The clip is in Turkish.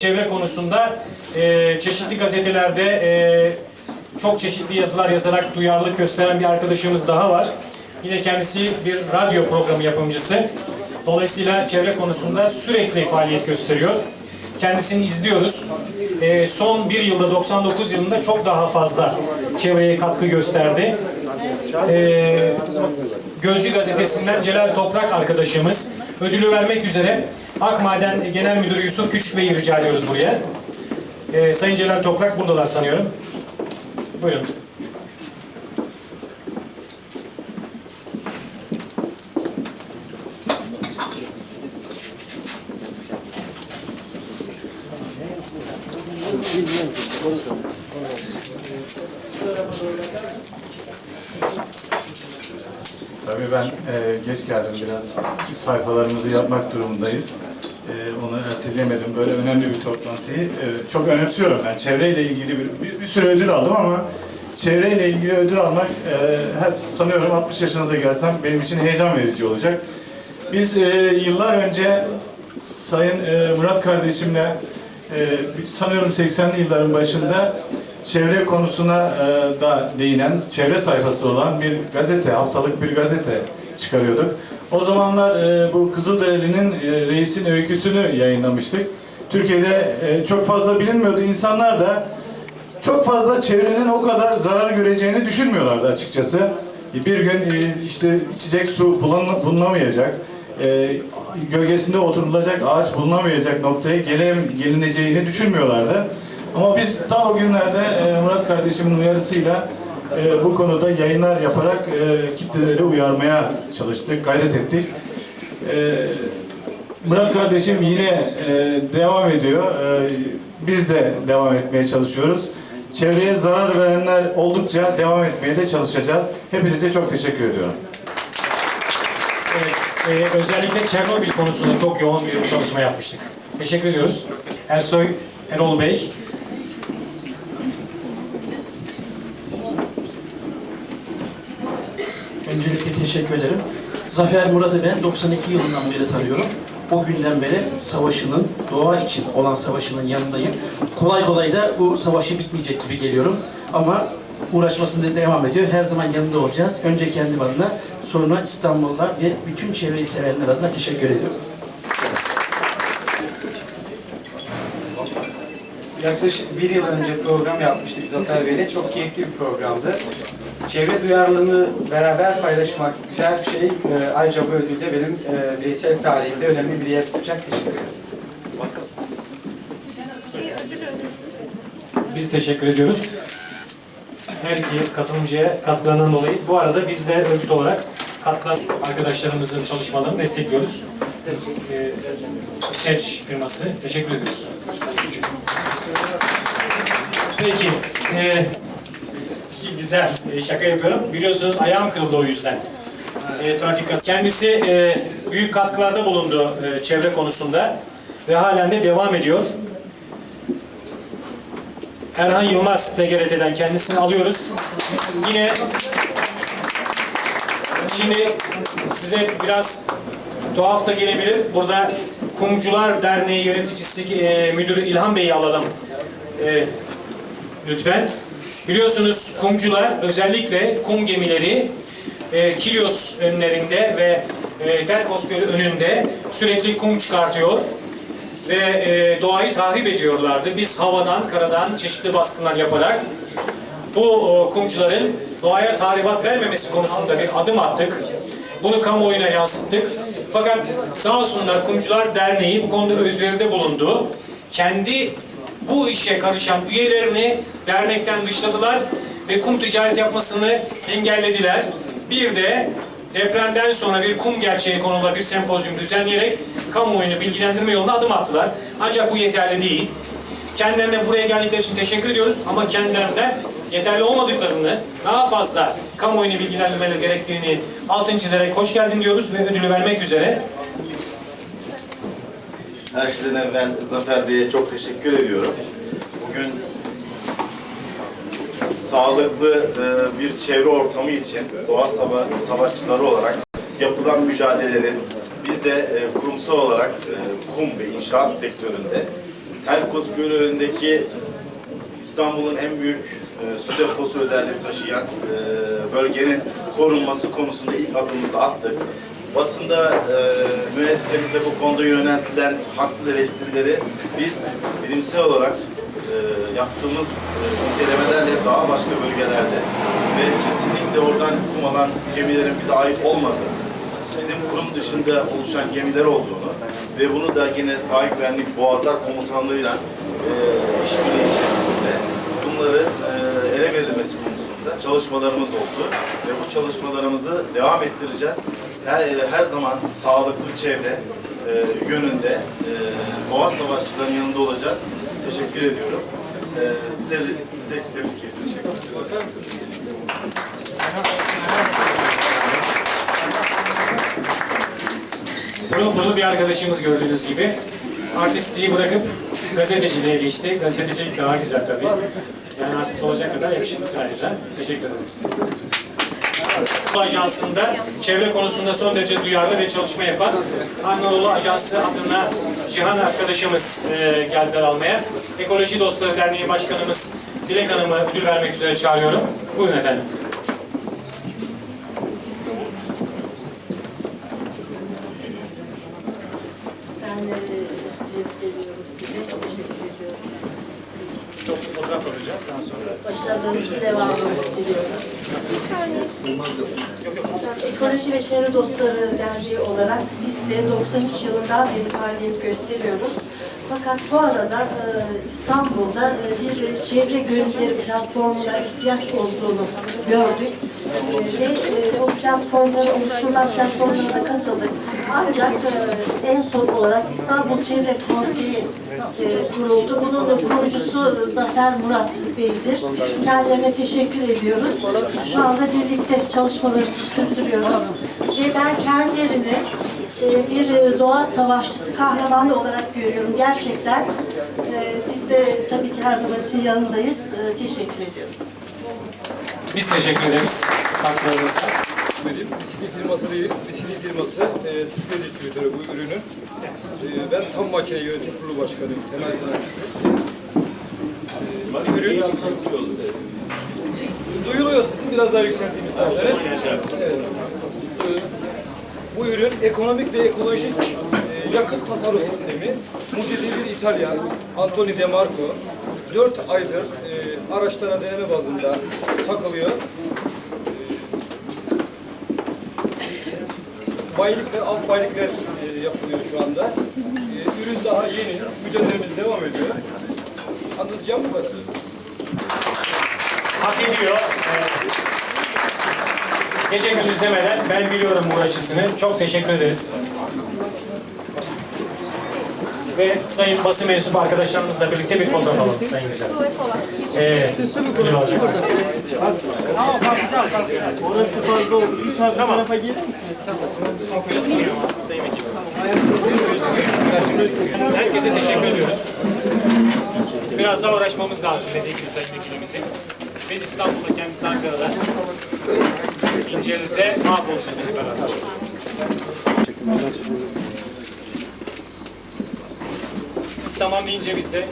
Çevre konusunda e, çeşitli gazetelerde e, çok çeşitli yazılar yazarak duyarlılık gösteren bir arkadaşımız daha var. Yine kendisi bir radyo programı yapımcısı. Dolayısıyla çevre konusunda sürekli faaliyet gösteriyor. Kendisini izliyoruz. E, son bir yılda 99 yılında çok daha fazla çevreye katkı gösterdi. E, Gözcü gazetesinden Celal Toprak arkadaşımız ödülü vermek üzere Akmaden Genel Müdürü Yusuf Küçük Bey'i rica ediyoruz buraya. Ee, Sayın Celal Toprak buradalar sanıyorum. Buyurun. Tabii ben e, geç geldim biraz. Sayfalarımızı yapmak durumundayız. E, onu erteleyemedim. Böyle önemli bir toplantıyı. E, çok önemsiyorum ben. Çevreyle ilgili bir, bir, bir sürü ödül aldım ama çevreyle ilgili ödül almak e, her, sanıyorum 60 yaşına da gelsem benim için heyecan verici olacak. Biz e, yıllar önce Sayın e, Murat kardeşimle e, sanıyorum 80'li yılların başında çevre konusuna e, da değinen, çevre sayfası olan bir gazete, haftalık bir gazete çıkarıyorduk. O zamanlar e, bu Kızılderili'nin e, reisin öyküsünü yayınlamıştık. Türkiye'de e, çok fazla bilinmiyordu. İnsanlar da çok fazla çevrenin o kadar zarar göreceğini düşünmüyorlardı açıkçası. Bir gün e, işte içecek su bulunamayacak, e, gölgesinde oturulacak ağaç bulunamayacak noktaya gele, gelineceğini düşünmüyorlardı. Ama biz daha o günlerde e, Murat kardeşimin uyarısıyla e, bu konuda yayınlar yaparak e, kitleleri uyarmaya çalıştık, gayret ettik. E, Murat kardeşim yine devam ediyor. Biz de devam etmeye çalışıyoruz. Çevreye zarar verenler oldukça devam etmeye de çalışacağız. Hepinize çok teşekkür ediyorum. Evet, e, özellikle Çernobil konusunda çok yoğun bir çalışma yapmıştık. Teşekkür ediyoruz. Ersoy Erol Bey. Teşekkür ederim. Zafer Murat'ı ben 92 yılından beri tanıyorum. O günden beri savaşının, doğa için olan savaşının yanındayım. Kolay kolay da bu savaşı bitmeyecek gibi geliyorum. Ama uğraşmasında devam ediyor. Her zaman yanında olacağız. Önce kendi adına, sonra İstanbullular ve bütün çevreyi sevenler adına teşekkür ediyorum. Yaklaşık bir yıl önce program yapmıştık Zafer Bey'le. Çok keyifli bir programdı. Çevre duyarlılığını beraber paylaşmak güzel bir şey. Ee, ayrıca bu ödül de benim e, bireysel tarihimde önemli bir yer tutacak. Teşekkür ederim. Biz teşekkür ediyoruz. Her iki katılımcıya katkılarından dolayı. Bu arada biz de örgüt olarak katkılan arkadaşlarımızın çalışmalarını destekliyoruz. Ee, Seç firması. Teşekkür ediyoruz. Peki. E, güzel. E, şaka yapıyorum. Biliyorsunuz ayağım kırıldı o yüzden. E, trafik kazası. Kendisi e, büyük katkılarda bulundu e, çevre konusunda ve halen de devam ediyor. Erhan Yılmaz TGRT'den kendisini alıyoruz. Yine şimdi size biraz tuhaf da gelebilir. Burada Kumcular Derneği yöneticisi e, müdürü İlhan Bey'i alalım. E, lütfen. Biliyorsunuz kumcular özellikle kum gemileri e, Kilyos önlerinde ve e, Terkos Gölü önünde sürekli kum çıkartıyor ve e, doğayı tahrip ediyorlardı. Biz havadan, karadan çeşitli baskınlar yaparak bu o, kumcuların doğaya tahribat vermemesi konusunda bir adım attık. Bunu kamuoyuna yansıttık. Fakat sağ olsunlar Kumcular Derneği bu konuda özveride bulundu. Kendi bu işe karışan üyelerini dernekten dışladılar ve kum ticaret yapmasını engellediler. Bir de depremden sonra bir kum gerçeği konulu bir sempozyum düzenleyerek kamuoyunu bilgilendirme yoluna adım attılar. Ancak bu yeterli değil. Kendilerine buraya geldikleri için teşekkür ediyoruz ama kendilerinden yeterli olmadıklarını, daha fazla kamuoyunu bilgilendirmeleri gerektiğini altın çizerek hoş geldin diyoruz ve ödülü vermek üzere Her şeyden evvel Zafer Bey'e çok teşekkür ediyorum. Bugün sağlıklı e, bir çevre ortamı için doğa sava- savaşçıları olarak yapılan mücadelelerin biz de e, kurumsal olarak e, kum ve inşaat sektöründe Telkos Gölü önündeki İstanbul'un en büyük e, su deposu özelliği taşıyan e, bölgenin korunması konusunda ilk adımımızı attık. Basında e, müessesemizde bu konuda yöneltilen haksız eleştirileri biz bilimsel olarak e, yaptığımız e, incelemelerle daha başka bölgelerde ve kesinlikle oradan kum alan gemilerin bize ait olmadığı, bizim kurum dışında oluşan gemiler olduğunu ve bunu da yine sahil güvenlik boğazlar komutanlığıyla e, işbirliği içerisinde bunları e, ele verilmesi konusunda çalışmalarımız oldu ve bu çalışmalarımızı devam ettireceğiz. Her, e, her zaman sağlıklı çevre e, yönünde e, doğa savaşçıların yanında olacağız. Teşekkür ediyorum. E, size, size de tebrik ediyorum. Pırıl pırıl bir arkadaşımız gördüğünüz gibi. Artistliği bırakıp gazeteciliğe geçti. Gazetecilik daha güzel tabii. Yani artist olacak kadar yakışıklısı ayrıca. Teşekkür ederiz. Bu ajansında çevre konusunda son derece duyarlı ve çalışma yapan Anadolu Ajansı adına Cihan arkadaşımız e, geldiler almaya. Ekoloji Dostları Derneği Başkanımız Dilek Hanım'ı ödül vermek üzere çağırıyorum. Buyurun efendim. Ben de tebrik ediyorum size. Teşekkür ediyorum. Çok fotoğraf alacağız daha sonra. Başarılarınızın devamını diliyorum. Ekoloji ve Çevre Dostları Derneği olarak biz de 93 yılından beri faaliyet gösteriyoruz. Fakat bu arada e, İstanbul'da e, bir çevre gönülleri platformuna ihtiyaç olduğunu gördük. E, Ve e, bu platformlara, oluşturulan platformlara da katıldık. Ancak e, en son olarak İstanbul Çevre Konseyi e, kuruldu. Bunun kurucusu Zafer Murat Bey'dir. Kendilerine teşekkür ediyoruz. Şu anda birlikte çalışmalarımızı sürdürüyoruz. Ve ben kendilerini e, bir e, doğa savaşçısı kahramanı olarak görüyorum. Gerçekten e, biz de tabii ki her zaman için yanındayız. E, Teşekkür ediyorum. Biz teşekkür ederiz. Katkılarınızla. Bisiklet firması değil, bisiklet firması e, Türkiye distribütörü bu ürünün. E, ben tam makine yönetim kurulu başkanıyım, temel mühendisiyim. E, ürün duyuluyor sizin biraz daha yükselttiğimiz derseniz. Evet. E, bu ürün ekonomik ve ekolojik e, yakıt tasarruf sistemi. Mucidi bir İtalyan, Anthony De Marco. 4 aydır e, araçlara deneme bazında takılıyor. Bayilikler, alt bayilikler e, yapılıyor şu anda. E, ürün daha yeni, mücadelemiz devam ediyor. Anlatacağım bu kadar. hak ediyor. Ee, Gece gündüz demeden ben biliyorum uğraşısını. Çok teşekkür ederiz. Ve sayın basın mensup arkadaşlarımızla birlikte bir fotoğraf alalım sayın güzel. Evet, ödül alacak. Orası fazla oldu. Yukarı tarafa gelir misiniz mu sayın vekilim? Herkese teşekkür ediyoruz. Biraz daha uğraşmamız lazım dediği gibi sayın vekilimizin. Biz İstanbul'da, kendisi Ankara'da. İncelerize mahvolacağız hep beraber. Tamam deyince biz de